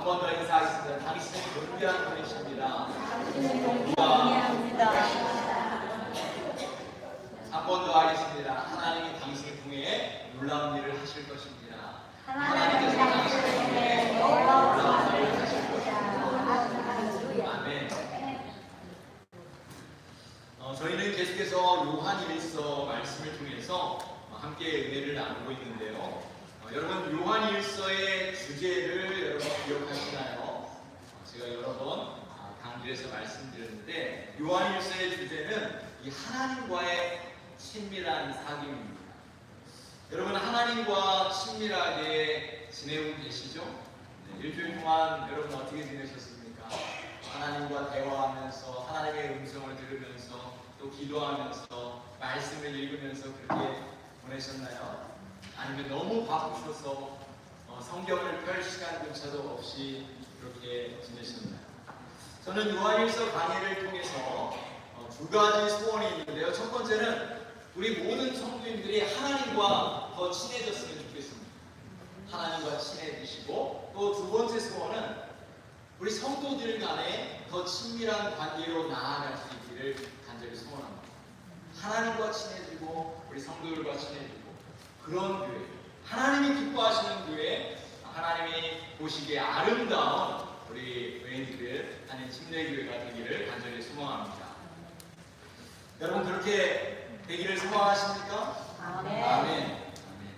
한 번 더 인사하겠습니다. 당신은 존귀한 분이십니다. 동의합니다. 한 번 더 하겠습니다. 하나님이 당신을 통해 놀라운 일을 하실 것입니다. 하나님께서 당신을 통해 놀라운 일을 하실 것입니다. 아멘. 어, 저희는 계속해서 요한일서 말씀을 통해서 어, 함께 은혜를 나누고 있는데요. 어, 여러분 요한 일서의 주제를 여러분 기억하시나요? 어, 제가 여러 번 아, 강좌에서 말씀드렸는데 요한 일서의 주제는 이 하나님과의 친밀한 사귐입니다. 여러분 하나님과 친밀하게 지내고 계시죠? 네, 일주일 동안 여러분 어떻게 지내셨습니까? 하나님과 대화하면서 하나님의 음성을 들으면서 또 기도하면서 말씀을 읽으면서 그렇게 보내셨나요? 아니면 너무 바쁘셔서 어, 성경을 펼 시간조차도 없이 그렇게 지내셨나요? 저는 요한일서 강의를 통해서 어, 두 가지 소원이 있는데요. 첫 번째는 우리 모든 성도님들이 하나님과 더 친해졌으면 좋겠습니다. 하나님과 친해지시고 또 두 번째 소원은 우리 성도들 간에 더 친밀한 관계로 나아갈 수 있기를 간절히 소원합니다. 하나님과 친해지고 우리 성도들과 친해지고 그런 교회, 하나님이 기뻐하시는 교회, 하나님이 보시기에 아름다운 우리 교회들 하는 침례교회가 되기를 간절히 소망합니다. 여러분 그렇게 되기를 소망하십니까? 아멘. 아멘. 아멘.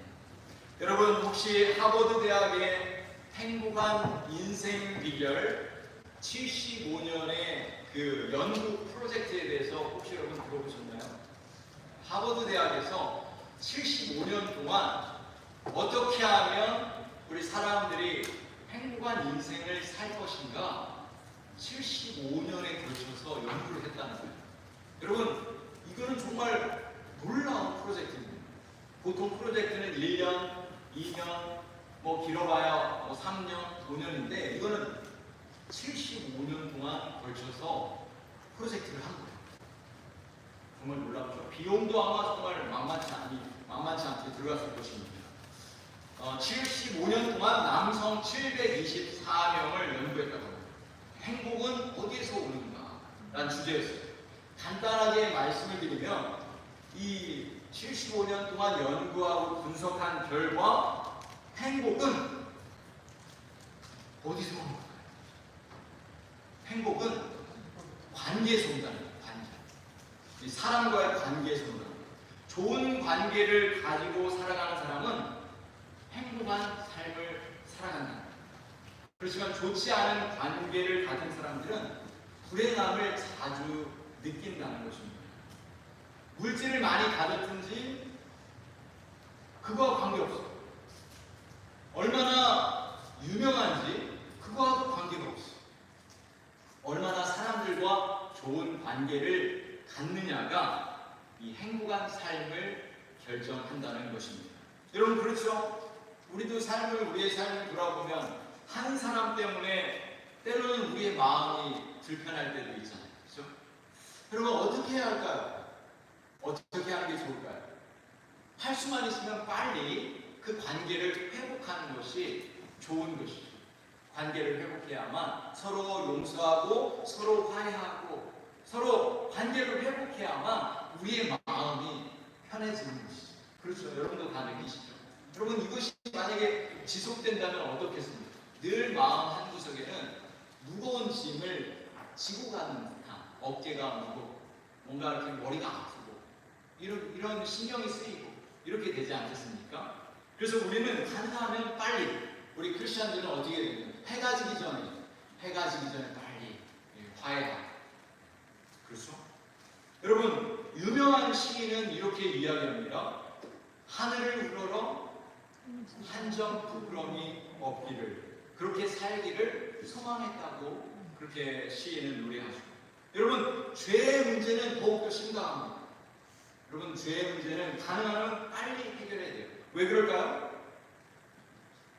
여러분 혹시 하버드 대학의 행복한 인생 비결 75년의 그 연구 프로젝트에 대해서 혹시 여러분 들어보셨나요? 하버드 대학에서 75년 동안 어떻게 하면 우리 사람들이 행복한 인생을 살 것인가 75년에 걸쳐서 연구를 했다는 거예요. 여러분 이거는 정말 놀라운 프로젝트입니다. 보통 프로젝트는 1년, 2년, 뭐 길어봐야 뭐 3년, 5년인데 이거는 75년 동안 걸쳐서 프로젝트를 한 거예요. 정말 놀랍죠. 비용도 아마 정말 만만치 않이 만만치 않게 들어갔을 것입니다. 어, 75년 동안 남성 724명을 연구했다고 합니다. 행복은 어디에서 오는가? 라는 주제였어요. 간단하게 말씀을 드리면 이 75년 동안 연구하고 분석한 결과 행복은 어디서 오는 걸까요? 행복은 관계에서 온다는 거예요. 관계. 이 사람과의 관계에서 거예요. 좋은 관계를 가지고 살아가는 사람은 행복한 삶을 살아간다. 그렇지만 좋지 않은 관계를 가진 사람들은 불행함을 자주 느낀다는 것입니다. 물질을 많이 가졌든지 그거와 관계없어요. 얼마나 유명한지 그거하고 관계가 없어요. 얼마나 사람들과 좋은 관계를 갖느냐가 이 행복한 삶을 결정한다는 것입니다. 여러분 그렇죠? 우리도 삶을 우리의 삶을 돌아보면 한 사람 때문에 때로는 우리의 마음이 불편할 때도 있잖아요. 그렇죠? 여러분 어떻게 해야 할까요? 어떻게 하는 게 좋을까요? 할 수만 있으면 빨리 그 관계를 회복하는 것이 좋은 것이죠. 관계를 회복해야만 서로 용서하고 서로 화해하고 서로 관계를 회복해야만 우리의 마음이 편해지는 것이죠. 그렇죠. 여러분도 다 느끼시죠? 여러분 이것이 만약에 지속된다면 어떻겠습니까? 늘 마음 한 구석에는 무거운 짐을 지고 가는 듯한 어깨가 무겁고 뭔가 이렇게 머리가 아프고 이런, 이런 신경이 쓰이고 이렇게 되지 않겠습니까? 그래서 우리는 가능하면 빨리 우리 크리스천들은 어떻게 되냐 해가 지기 전에 해가 지기 전에 빨리 예, 화해하고 그렇죠? 여러분 유명한 시인은 이렇게 이야기합니다. 하늘을 우러러 한 점 부끄러움이 없기를 그렇게 살기를 소망했다고 그렇게 시인은 노래하죠. 여러분 죄의 문제는 더욱더 심각합니다. 여러분 죄의 문제는 가능하면 빨리 해결해야 돼요. 왜 그럴까요?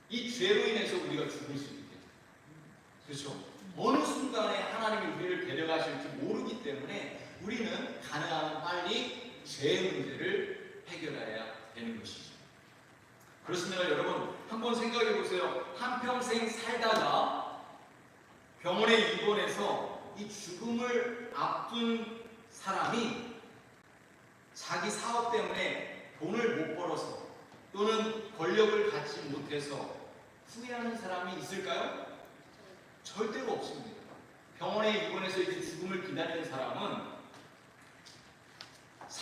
이 죄로 인해서 우리가 죽을 수 있게. 그렇죠? 어느 순간에 하나님이 우리를 데려가실지 모르기 때문에 우리는 가능하면 빨리 죄의 문제를 해결해야 되는 것이죠. 그렇습니다, 여러분. 한번 생각해 보세요. 한 평생 살다가 병원에 입원해서 이 죽음을 앞둔 사람이 자기 사업 때문에 돈을 못 벌어서 또는 권력을 갖지 못해서 후회하는 사람이 있을까요? 절대로 없습니다. 병원에 입원해서 이제 죽음을 기다리는 사람은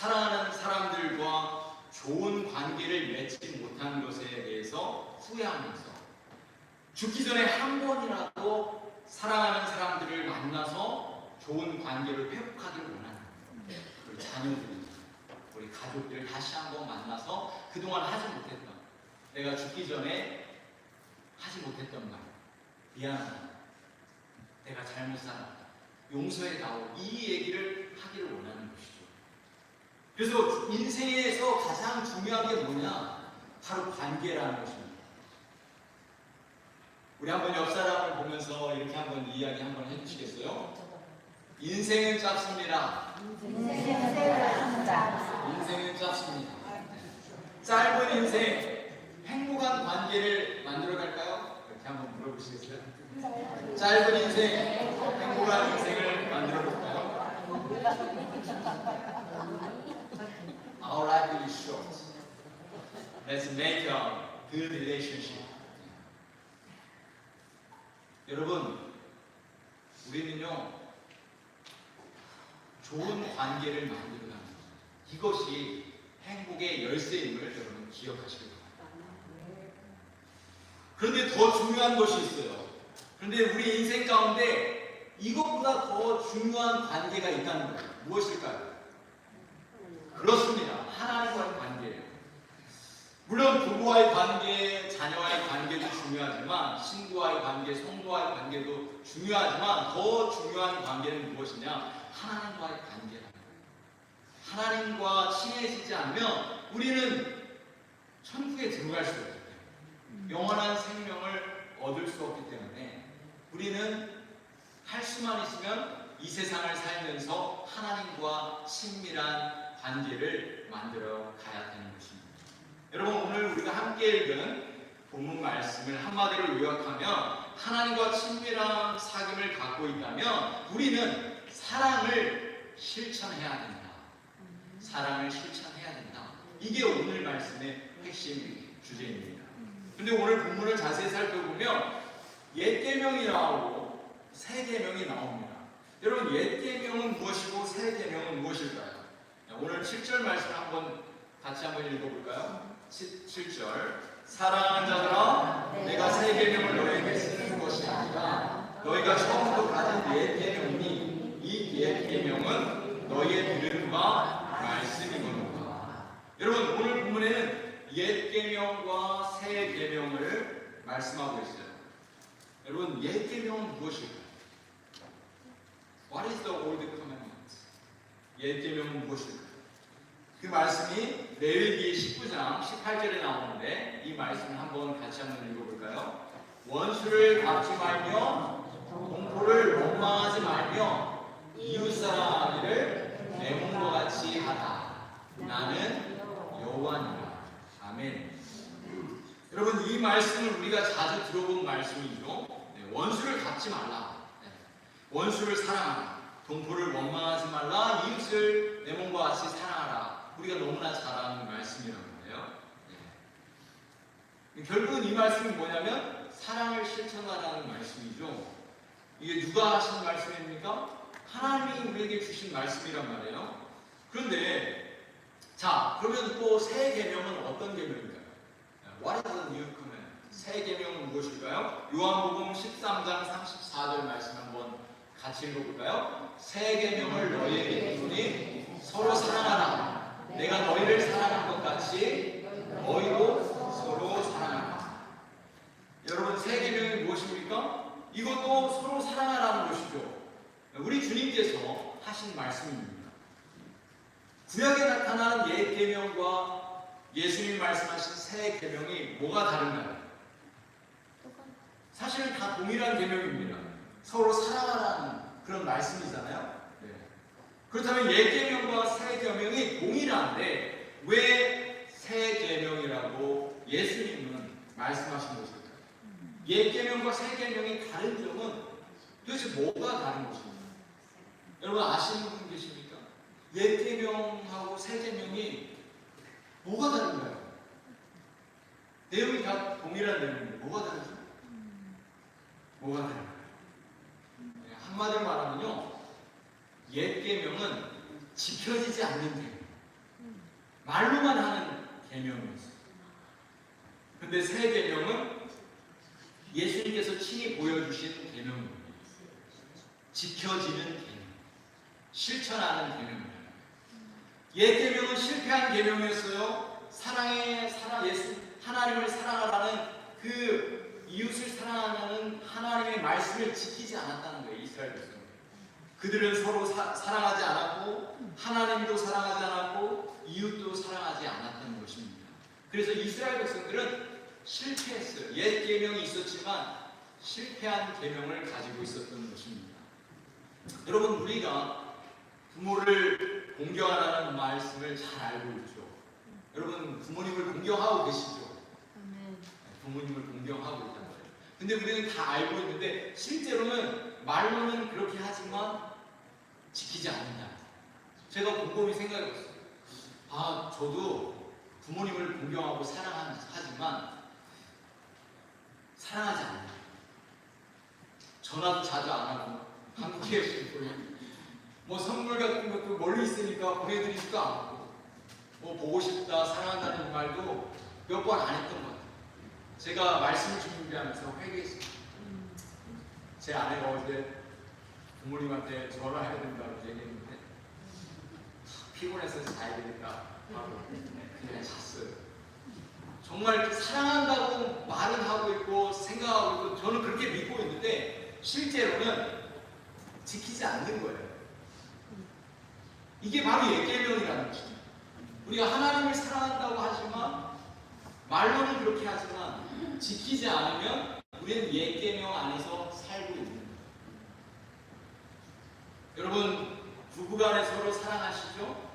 사랑하는 사람들과 좋은 관계를 맺지 못한 것에 대해서 후회하면서 죽기 전에 한 번이라도 사랑하는 사람들을 만나서 좋은 관계를 회복하기를 원하는 거예요. 우리 자녀들이 우리 가족들을 다시 한번 만나서 그동안 하지 못했던 내가 죽기 전에 하지 못했던 말 미안하다. 내가 잘못 살았다. 용서해 다오 이 얘기를 하기를 원하는 것이죠 그래서 인생에서 가장 중요한 게 뭐냐 바로 관계라는 것입니다 우리 한번 옆 사람을 보면서 이렇게 한번 이야기 한번 해주시겠어요? 인생은 짧습니다 인생은 짧습니다. 짧은 인생, 행복한 관계를 만들어 갈까요? 이렇게 한번 물어보시겠어요? 짧은 인생, 행복한 인생을 만들어 볼까요? Our life is short. Let's make a good relationship. 여러분, 우리는요, 좋은 관계를 만들어가는 것. 이것이 행복의 열쇠임을 여러분 기억하시기 바랍니다. 그런데 더 중요한 것이 있어요. 그런데 우리 인생 가운데 이것보다 더 중요한 관계가 있다는 거예요. 무엇일까요? 그렇습니다. 하나님과의 관계예요. 물론 부부와의 관계, 자녀와의 관계도 중요하지만 친구와의 관계, 성도와의 관계도 중요하지만 더 중요한 관계는 무엇이냐? 하나님과의 관계라는 거예요. 하나님과 친해지지 않으면 우리는 천국에 들어갈 없기 때문에 영원한 생명을 얻을 수 없기 때문에 우리는 할 수만 있으면 이 세상을 살면서 하나님과 친밀한 관계를 만들어 가야 되는 것입니다. 여러분 오늘 우리가 함께 읽은 본문 말씀을 한마디로 요약하면 하나님과 친밀한 사귐을 갖고 있다면 우리는 사랑을 실천해야 된다. 사랑을 실천해야 된다. 이게 오늘 말씀의 핵심 주제입니다. 근데 오늘 본문을 자세히 살펴보면 옛 계명이 나오고 새 계명이 나옵니다. 여러분 옛 계명은 무엇이고 새 계명은 무엇일까요? 자, 오늘 7절 말씀 한번 같이 한번 읽어볼까요? 7, 절 사랑하는 자들아 내가 새 계명을 너에게 쓰는 것이 아니라 너희가 처음부터 가진 옛 계명이니 이옛 계명은 너희의 들음과 말씀이거니와 여러분 오늘 본문에는 옛 계명과 새 계명을 말씀하고 있어요. 여러분 옛 계명은 무엇일까요? What is the old commandment? 옛 계명은 무엇일까요? 그 말씀이 레위기 19장 18절에 나오는데 이 말씀을 한번 같이 한번 읽어볼까요? 원수를 갚지 말며 공포를 원망하지 말며 이웃사랑하기를 내 몸과 같이 하다. 나는 여호와니라. 아멘. 여러분 이 말씀을 우리가 자주 들어본 말씀이죠. 네, 원수를 갚지 말라. 네, 원수를 사랑하라. 동포를 원망하지 말라. 이웃을 내 몸과 같이 사랑하라. 우리가 너무나 잘 아는 말씀이란 거예요. 네. 결국은 이 말씀이 뭐냐면 사랑을 실천하라는 말씀이죠. 이게 누가 하신 말씀입니까? 하나님이 우리에게 주신 말씀이란 말이에요. 그런데 자 그러면 또새 계명은 어떤 계명인가요? What is the new command? 새 계명은 무엇일까요? 요한복음 13장 34절 말씀 한번 같이 읽어볼까요? 새 계명을 너희에게 주니 서로 사랑하라. 내가 너희를 사랑한 것 같이 너희도 서로 사랑하라. 여러분 새 계명이 무엇입니까? 이것도 서로 사랑하라는 것이죠. 우리 주님께서 하신 말씀입니다. 구약에 나타나는 옛 계명과 예수님 말씀하신 새 계명이 뭐가 다른가요? 사실 다 동일한 계명입니다. 서로 사랑하라는 그런 말씀이잖아요. 네. 그렇다면 옛 계명과 새 계명이 동일한데 왜새 계명이라고 예수님은 말씀하신 것일까요? 옛 계명과 새 계명이 다른 점은 도대체 뭐가 다른 것입니까? 여러분 아시는 분 계십니까? 옛 계명하고 새 계명이 뭐가 다른가요? 내용이 다 동일한 내용인데 뭐가 다르죠? 뭐가 다른가요? 네, 한마디로 말하면요, 옛 계명은 지켜지지 않는 계명, 말로만 하는 계명이었어요. 근데 새 계명은 예수님께서 친히 보여주신 계명입니다. 지켜지는 계명, 실천하는 계명입니다. 옛 계명은 실패한 계명이었어요. 사랑의 사랑 예수 하나님을 사랑하라는 그 이웃을 사랑하는 하나님의 말씀을 지키지 않았다는 거예요. 이스라엘 백성. 그들은 서로 사, 사랑하지 않았고 하나님도 사랑하지 않았고 이웃도 사랑하지 않았던 것입니다. 그래서 이스라엘 백성들은 실패했어요. 옛 계명이 있었지만 실패한 계명을 가지고 있었던 것입니다. 여러분 우리가 부모를 공경하라는 말씀을 잘 알고 있죠. 여러분 부모님을 공경하고 계시죠. 부모님을 공경하고 말이에요. 근데 우리는 다 알고 있는데 실제로는 말로는 그렇게 하지만 지키지 않는다. 제가 곰곰이 생각해봤어요. 아 저도 부모님을 공경하고 사랑하지만 사랑하지 않는다. 전화도 자주 안 하고 한국에 있고 뭐 선물 같은 것도 멀리 있으니까 보내드리지도 않고 뭐 보고 싶다 사랑한다는 말도 몇 번 안 했던 것 같아요. 제가 말씀 준비하면서 회개했어요. 제 아내가 어제 부모님한테 전화해야 된다고 얘기했는데 피곤해서 자야 되겠다 하고 그냥 잤어요. 정말 사랑한다고 말은 하고 있고 생각하고 있고 저는 그렇게 믿고 있는데 실제로는 지키지 않는 거예요. 이게 바로 예계명이라는 것이죠. 우리가 하나님을 사랑한다고 하지만 말로는 그렇게 하지만 지키지 않으면 우리는 예계명 안에서 살고 있는 거예요. 여러분 부부간에 서로 사랑하시죠?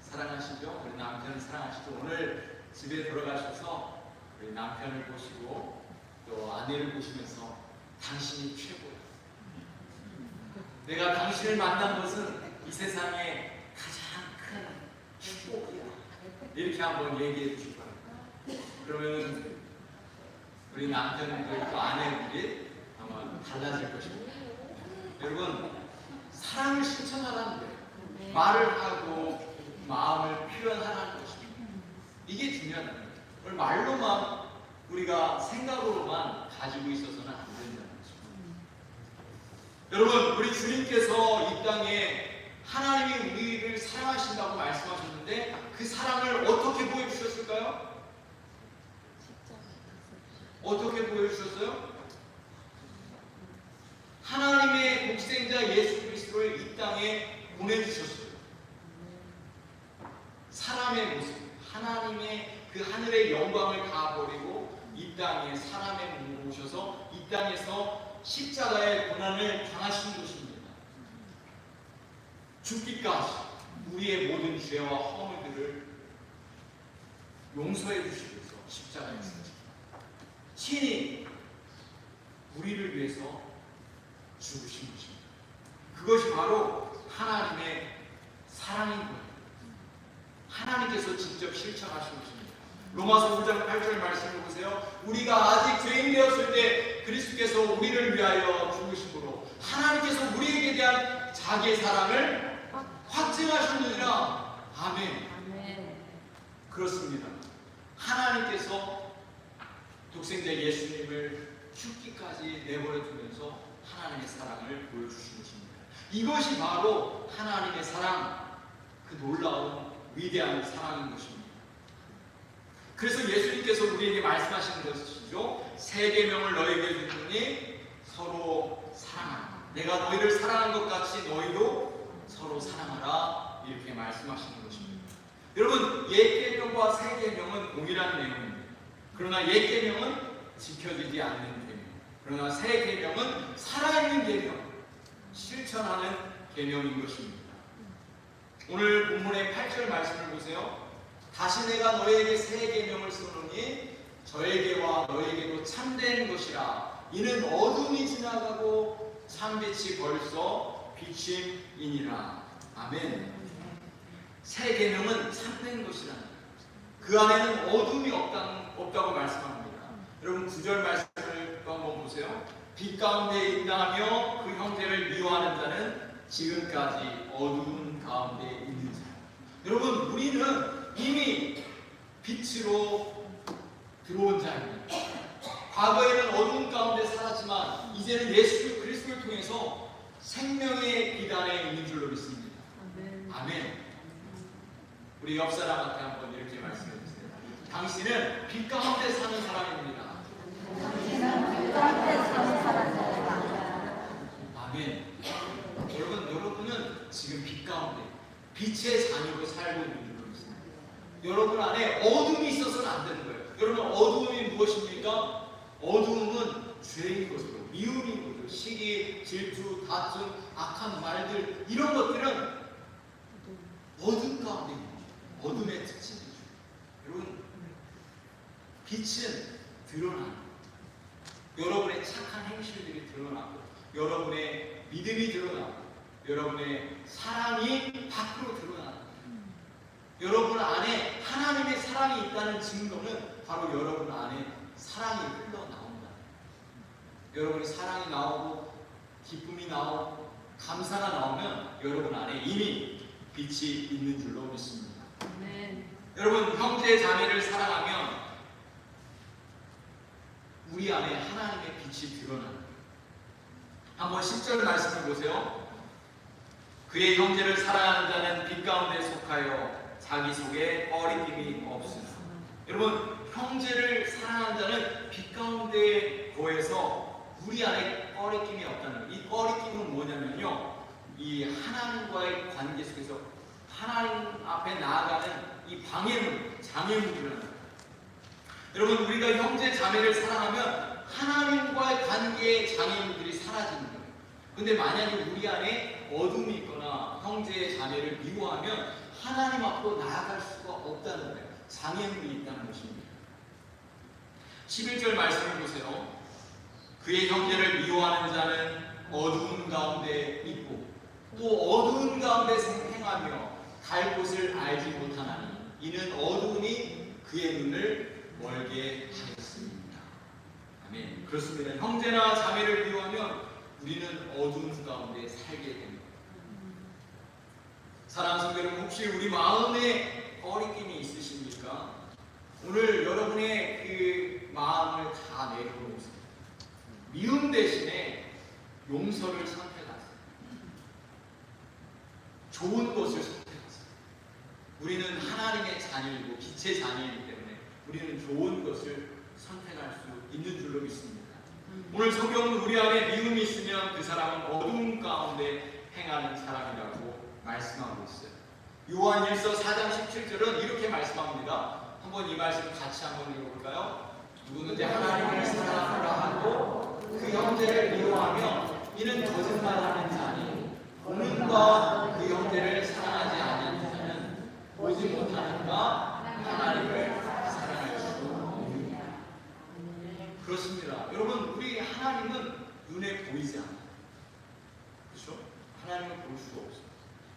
사랑하시죠? 우리 남편을 사랑하시죠? 오늘 집에 들어가셔서 우리 남편을 보시고 또 아내를 보시면서 당신이 최고야. 내가 당신을 만난 것은 이 세상에 가장 큰 축복이야. 이렇게 한번 얘기해 주실 거예요. 그러면 우리 남편들 또 아내들이 아마 달라질 것입니다. 여러분 사랑을 실천하라는 거예요. 아멘. 말을 하고 마음을 표현하라는 것입니다. 이게 중요한 거예요. 오늘 말로만 우리가 생각으로만 가지고 있어서는 안 된다는 것입니다. 여러분, 우리 주님께서 이 땅에 하나님이 우리를 사랑하신다고 말씀하셨는데 그 사랑을 어떻게 보여주셨을까요? 어떻게 보여주셨어요? 하나님의 독생자 예수 그리스도를 이 땅에 보내주셨어요. 사람의 모습, 하나님의 그 하늘의 영광을 다 버리고 이 땅에 사람의 몸을 오셔서 이 땅에서 십자가의 고난을 당하신 것입니다. 죽기까지 우리의 모든 죄와 허물들을 용서해 주시기 위해서 십자가에 쓰셨습니다. 친히 우리를 위해서 죽으신 것입니다. 그것이 바로 하나님의 사랑인 거예요. 하나님께서 직접 실천하신 것입니다. 로마서 5장 8절 말씀을 보세요. 우리가 아직 죄인 되었을 때 그리스도께서 우리를 위하여 죽으심으로 하나님께서 우리에게 대한 자기의 사랑을 확증 하셨느니라. 아멘. 아멘. 그렇습니다. 하나님께서 독생자 예수님을 죽기까지 내버려 두면서 하나님의 사랑을 보여주신 것입니다. 이것이 바로 하나님의 사랑, 그 놀라운 위대한 사랑인 것입니다. 그래서 예수님께서 우리에게 말씀하시는 것이죠. 세 계명을 너희에게 주노니 서로 사랑하라. 내가 너희를 사랑한 것 같이 너희도 서로 사랑하라. 이렇게 말씀하시는 것입니다. 여러분, 옛 계명과 새 계명은 동일한 내용입니다. 그러나 옛 계명은 지켜지지 않는 계명. 그러나 새 계명은 살아있는 계명, 실천하는 계명인 것입니다. 오늘 본문의 8절 말씀을 보세요. 다시 내가 너에게 새 계명을 쓰노니 저에게와 너에게도 참된 것이라 이는 어둠이 지나가고 참빛이 벌써 비침이니라 아멘 새 계명은 참된 거예요. 그 안에는 어둠이 없다, 없다고 말씀합니다 여러분 구절 말씀을 또 한번 보세요 빛 가운데 있나하며 그 형제를 미워하는 자는 지금까지 어두운 가운데 있는 사람 여러분 우리는 이미 빛으로 들어온 자입니다. 과거에는 어두운 가운데 살았지만 이제는 예수 그리스도를 통해서 생명의 빛 안에 있는 줄로 믿습니다. 아멘. 아멘. 우리 옆 사람한테 한번 이렇게 말씀해 주세요. 당신은 빛 가운데 사는 사람입니다. 아멘. 여러분, 여러분은 지금 빛 가운데 빛의 자녀로 살고 있는 믿습니다. 여러분 안에 어둠이 있어서는 안 되는 거예요. 여러분 어둠이 무엇입니까? 어둠은 죄인 것으로 미움인 것으로 시기, 질투, 다툼, 악한 말들 이런 것들은 어둠 가운데. 어둠의 특징이죠. 여러분 빛은 드러나는. 여러분의 착한 행실들이 드러나고 여러분의 믿음이 드러나고 여러분의 사랑이 밖으로 드러나는. 여러분 안에 하나님의 사랑이 있다는 증거는 바로 여러분 안에 사랑이 흘러나온다. 여러분의 사랑이 나오고 기쁨이 나오고 감사가 나오면 여러분 안에 이미 빛이 있는 줄로 믿습니다. 아멘. 여러분 형제 자매를 사랑하면 우리 안에 하나님의 빛이 드러나는. 한번 10절 말씀을 보세요. 그의 형제를 사랑하는 자는 빛 가운데 속하여 자기 속에 꺼리낌이 없으나 여러분 형제를 사랑하는 자는 빛 가운데 거해서 우리 안에 꺼리낌이 없다는. 이 꺼리낌은 뭐냐면요. 이 하나님과의 관계 속에서 하나님 앞에 나아가는 이 방해물, 장애물이라는 거예요. 여러분 우리가 형제 자매를 사랑하면 하나님과의 관계의 장애물들이 사라지는 거예요. 근데 만약에 우리 안에 어둠이 있거나 형제 자매를 미워하면 하나님 앞으로 나아갈 수가 없다는 거예요. 장애물이 있다는 것입니다. 11절 말씀을 보세요. 그의 형제를 미워하는 자는 어두운 가운데 있고 또 어두운 가운데 행하며 갈 곳을 알지 못하나니 이는 어두움이 그의 눈을 멀게 하였습니다. 아멘. 그렇습니다. 형제나 자매를 미워하면 우리는 어두운 가운데 살게 됩니다. 사랑하는 성도 여러분 혹시 우리 마음에 꺼리낌이 있으십니까? 오늘 여러분의 그 마음을 다 내려놓으세요. 미움 대신에 용서를 선택하세요. 좋은 것을 선택하세요. 우리는 하나님의 자녀이고 빛의 자녀이기 때문에 우리는 좋은 것을 선택할 수 있는 줄로 믿습니다. 오늘 성경은 우리 안에 미움이 있으면 그 사람은 어둠 가운데 행하는 사람이라고 말씀하고 있어요. 요한 1서 4장 17절은 이렇게 말씀합니다. 한번 이 말씀 같이 한번 읽어볼까요? 누구든지 하나님을 사랑하라 하고 그 형제를 미워하며 이는 거짓말하는 자니 오는과 그 형제를 보지 못하는가 하나님을 사랑할 수 없느니라. 그렇습니다. 여러분 우리 하나님은 눈에 보이지 않아요. 그렇죠? 하나님을 볼 수가 없어요.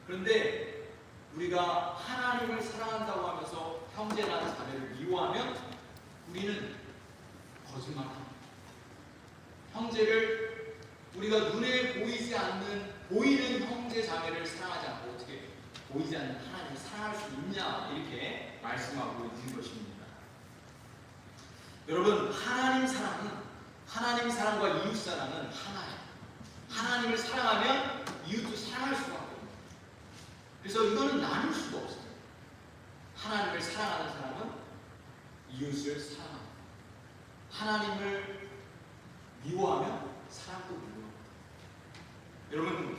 그런데 우리가 하나님을 사랑한다고 하면서 형제나 자매를 미워하면 우리는 거짓말합니다. 형제를 우리가 눈에 보이지 않는 보이는 형제 자매를 사랑하지 않고 보이지 않는 하나님을 사랑할 수 있냐 이렇게 말씀하고 있는 것입니다. 여러분 하나님 사랑은 하나님 사랑과 이웃 사랑은 하나예요. 하나님을 사랑하면 이웃도 사랑할 수가 없어요. 그래서 이거는 나눌 수가 없어요. 하나님을 사랑하는 사람은 이웃을 사랑합니다. 하나님을 미워하면 사랑도 미워합니다. 여러분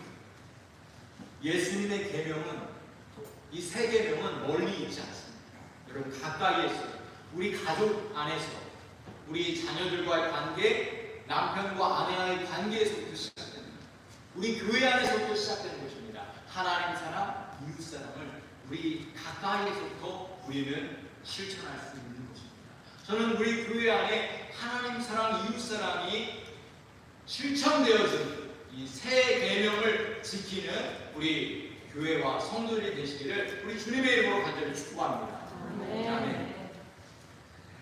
예수님의 계명은 이 세 계명은 멀리 있지 않습니다. 여러분 가까이에 있어요. 우리 가족 안에서 우리 자녀들과의 관계, 남편과 아내와의 관계에서부터 시작됩니다. 우리 교회 안에서부터 시작되는 것입니다. 하나님 사랑, 이웃 사랑을 우리 가까이에서부터 우리는 실천할 수 있는 것입니다. 저는 우리 교회 안에 하나님 사랑, 실천되어진 이새 계명을 지키는 우리 교회와 성도들이 되시기를 우리 주님의 이름으로 간절히 축복합니다. 아멘.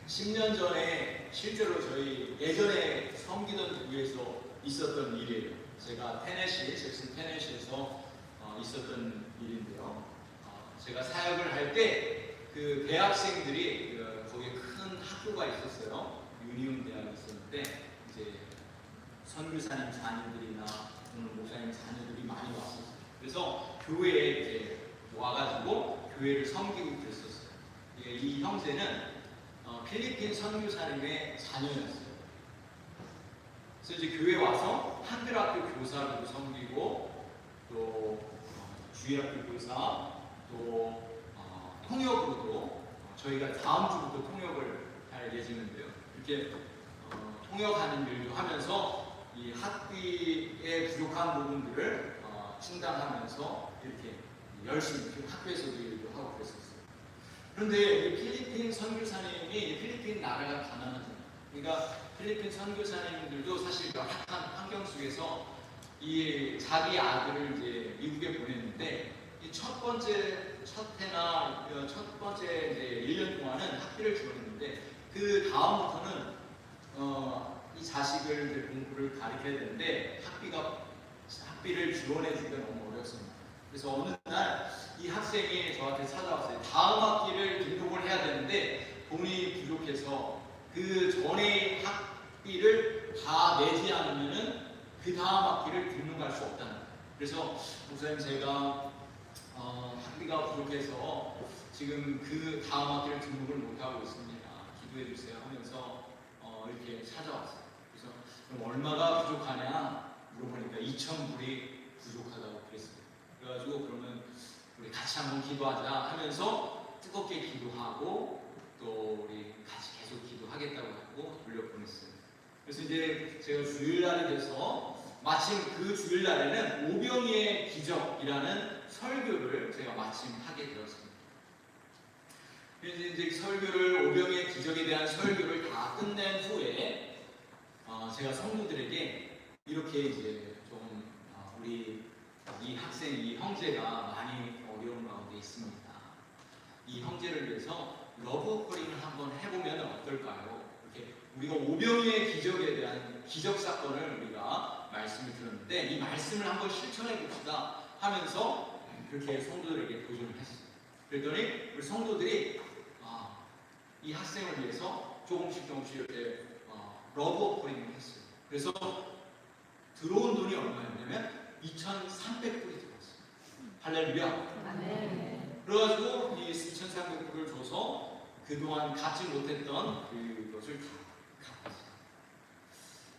10년 전에 실제로 저희 예전에 섬기던 교회에서 있었던 일이에요. 제가 테네시, 잭슨 테네시에서 어, 있었던 일인데요. 어, 제가 사역을 할 때 그 대학생들이 그 거기에 큰 학교가 있었어요. 유니온 대학이 있었는데 이제 선교사님 자녀들이나 오늘 목사님 자녀들이 많이 왔었어요. 그래서 교회에 이제 와가지고 교회를 섬기고 그랬었어요. 이 형제는 어, 필리핀 선교사님의 자녀였어요. 그래서 이제 교회 와서 한글학교 교사로도 섬기고 또 어, 주일학교 교사 또 어, 통역으로도 어, 저희가 다음 주부터 통역을 할 예정인데요. 이렇게 어, 통역하는 일도 하면서 이 학비의 부족한 부분들을 어, 충당하면서 이렇게 열심히 학교에서도 일도 하고 그랬었어요. 그런데 이 필리핀 선교사님이 이 필리핀 나라가 가난하잖아요. 그러니까 필리핀 선교사님들도 사실 열악한 환경 속에서 이 자기 아들을 이제 미국에 보냈는데 이 첫 번째 첫 해나 그첫 번째 이제 1년 동안은 학비를 지원했는데 그 다음부터는 어, 이 자식을 공부를 가르쳐야 되는데 학비가 학비를 지원해 주기가 너무 어렵습니다. 그래서 어느 날 이 학생이 저한테 찾아왔어요. 다음 학기를 등록을 해야 되는데 돈이 부족해서 그 전에 학비를 다 내지 않으면은 그 다음 학기를 등록할 수 없다는 거예요. 그래서 목사님 제가 어, 학비가 부족해서 지금 그 다음 학기를 등록을 못 하고 있습니다. 기도해 주세요 하면서 어, 이렇게 찾아왔어요. 그래서 그럼 얼마가 부족하냐 물어보니까 2천 불이 부족하다고 그랬어요. 그래가지고 그러면 우리 같이 한번 기도하자 하면서 뜨겁게 기도하고 또 우리 같이 계속 기도하겠다고 하고 돌려보냈어요. 그래서 이제 제가 주일날이 돼서 마침 그 주일날에는 오병이의 기적이라는 설교를 제가 마침 하게 되었습니다. 그래서 이제 설교를 오병이의 기적에 대한 설교를 다 끝낸 후에 어, 제가 성도들에게 이렇게 이제 좀 어, 우리 이 학생, 이 형제가 많이 어려운 가운데 있습니다. 이 형제를 위해서 러브 코링을 한번 해보면 어떨까요? 이렇게 우리가 오병이의 기적에 대한 기적 사건을 우리가 말씀을 들었는데 이 말씀을 한번 실천해 봅시다 하면서 그렇게 성도들에게 도전을 했어요. 그랬더니 우리 성도들이 아, 이 학생을 위해서 조금씩 조금씩 이렇게 어, 러브 코링을 했어요. 그래서 들어온 돈이 얼마였냐면 2,300불이 들어왔어요. 할렐루야. 아멘. 그래가지고 이 2,300불을 줘서 그동안 갖지 못했던 그것을 다 갚았어요.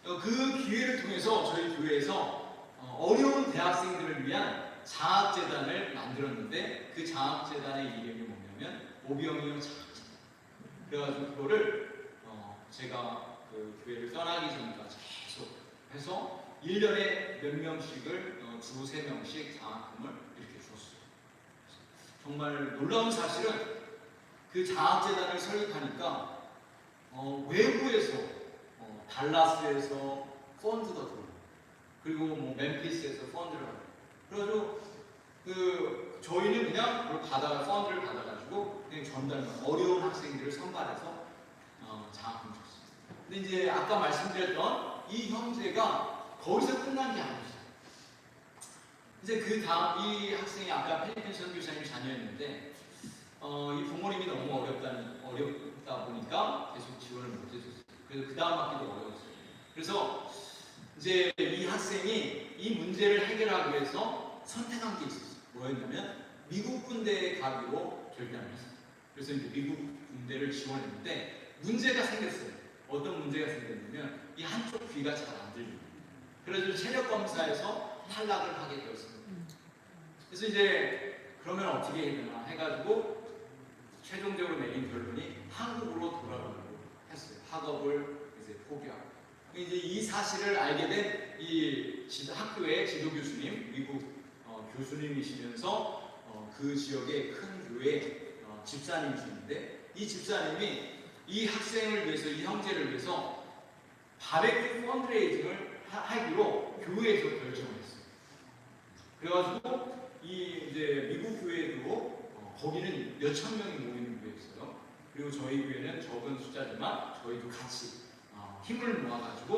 어, 그 기회를 통해서 저희 교회에서 어, 어려운 대학생들을 위한 장학재단을 만들었는데 그 장학재단의 이름이 뭐냐면 오병이어 장학재단. 그래가지고 그거를 어, 제가 그 교회를 떠나기 전까지 계속 해서 1년에 몇 명씩을 어, 두세 명씩 장학금을 이렇게 줬어요. 정말 놀라운 사실은 그 장학재단을 설립하니까 어, 외부에서 어, 달라스에서 펀드가 들어오고 그리고 뭐 멤피스에서 펀드를 하고 그래가지고 그 저희는 그냥 그걸 받아 펀드를 받아가지고 그냥 전달만 어려운 학생들을 선발해서 어, 장학금 줬어요. 근데 이제 아까 말씀드렸던 이 형제가 거기서 끝난 게 아니었어요. 이제 그 다음 이 학생이 아까 필리핀 선교사님 자녀였는데 어, 이 부모님이 너무 어렵다는 어렵다 보니까 계속 지원을 못 해줬어요. 그래서 그 다음 학기도 어려웠어요. 그래서 이제 이 학생이 이 문제를 해결하기 위해서 선택한 게 있었어요. 뭐였냐면 미국 군대에 가기로 결단을 했어요. 그래서 이제 미국 군대를 지원했는데 문제가 생겼어요. 어떤 문제가 생겼냐면 이 한쪽 귀가 잘 안 들려요. 그래서 체력 검사에서 탈락을 하게 되었습니다. 그래서 이제 그러면 어떻게 해야 되나 해가지고 최종적으로 내린 결론이 한국으로 돌아가기로 했어요. 학업을 이제 포기하고. 이제 이 사실을 알게 된 이 학교의 지도 교수님, 미국 어, 교수님이시면서 어, 그 지역의 큰 교회 어, 집사님이신데 이 집사님이 이 학생을 위해서, 이 형제를 위해서 바베큐 펀드레이징을 하- 하기로 교회에서 결정을 했어요. 그래가지고 이 이제 미국 교회도 어, 거기는 몇 천 명이 모이는 교회였어요. 그리고 저희 교회는 적은 숫자지만 저희도 같이 어, 힘을 모아가지고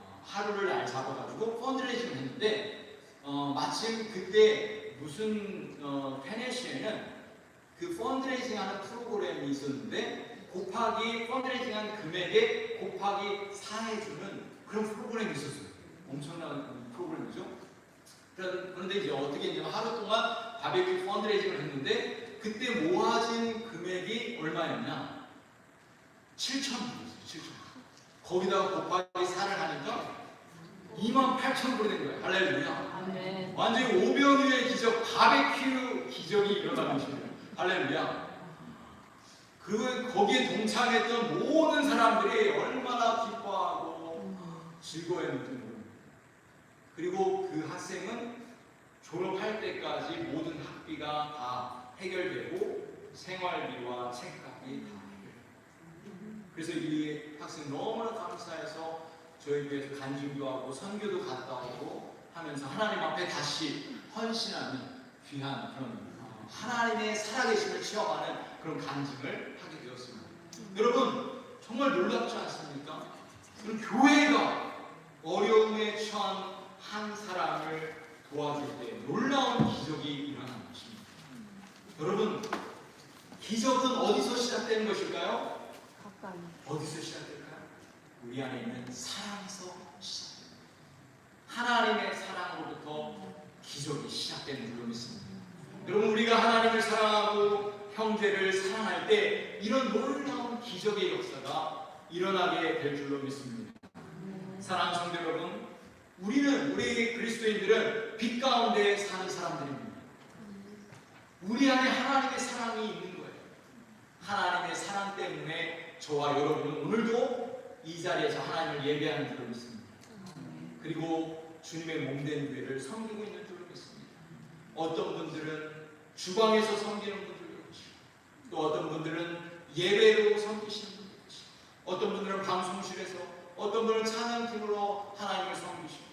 어, 하루를 날 잡아가지고 펀드레이징을 했는데 어, 마침 그때 무슨 어, 테네시에는 그 펀드레이징 하는 프로그램이 있었는데 곱하기 펀드레이징 한 금액에 곱하기 4해주는 그런 프로그램이 있었어요. 엄청난 프로그램이죠. 그런- 그런데 이제 어떻게 했냐면 하루 동안 바베큐 펀드레이징을 했는데 그때 모아진 금액이 얼마였냐? 7천 불이었어요. 7천 불. 거기다가 곱하기 4를 하니까 2만 8천 불이 된 거예요. 할렐루야. 아멘. 완전히 오변후의 기적, 바베큐 기적이 일어나는 것입니다. 할렐루야. 그 거기에 동참했던 모든 사람들이 얼마나 기뻐하고 즐거워했는지. 그리고 그 학생은 졸업할 때까지 모든 학비가 다 해결되고 생활비와 책값이 다 해결돼요. 그래서 이 학생 너무나 감사해서 저희 교회에서 간증도 하고 선교도 갔다 오고 하면서 하나님 앞에 다시 헌신하는 귀한 그런 어, 하나님의 살아계심을 체험하는 그런 간증을 하게 되었습니다. 여러분 정말 놀랍지 않습니까? 그런 교회가 처 한한 사람을 도와줄 때 놀라운 기적이 일어나는 것입니다. 여러분 기적은 어디서 시작되는 것일까요? 가까이. 어디서 시작될까요? 우리 안에 있는 사랑에서 시작됩니다. 하나님의 사랑으로부터 기적이 시작되는 줄로 믿습니다. 여러분 우리가 하나님을 사랑하고 형제를 사랑할 때 이런 놀라운 기적의 역사가 일어나게 될 줄로 믿습니다. 사랑하는 성도 여러분, 우리는 우리 그리스도인들은 빛 가운데 사는 사람들입니다. 우리 안에 하나님의 사랑이 있는 거예요. 하나님의 사랑 때문에 저와 여러분은 오늘도 이 자리에서 하나님을 예배하는 줄로 믿습니다. 그리고 주님의 몸된 교회를 섬기고 있는 줄로 믿습니다. 어떤 분들은 주방에서 섬기는 분들도 계시고 또 어떤 분들은 예배로 섬기시는 분들도 계시고 어떤 분들은 방송실에서 어떤 분은 찬양팀으로 하나님을 섬기시고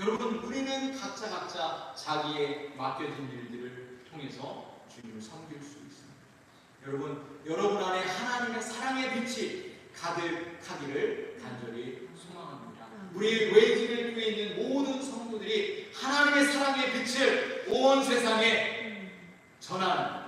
여러분 우리는 각자 각자 자기의 맡겨진 일들을 통해서 주님을 섬길 수 있습니다. 여러분 여러분 안에 하나님의 사랑의 빛이 가득하기를 간절히 소망합니다. 우리 교회에 있는 모든 성도들이 하나님의 사랑의 빛을 온 세상에 전하는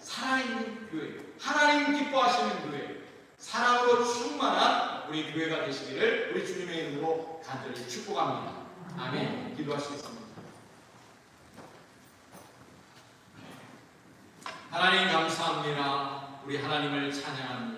살아있는 교회, 하나님 기뻐하시는 교회, 사랑으로 충만한 우리 교회가 되시기를 우리 주님의 이름으로 간절히 축복합니다. 아멘. 기도하시겠습니다. 하나님 감사합니다. 우리 하나님을 찬양합니다.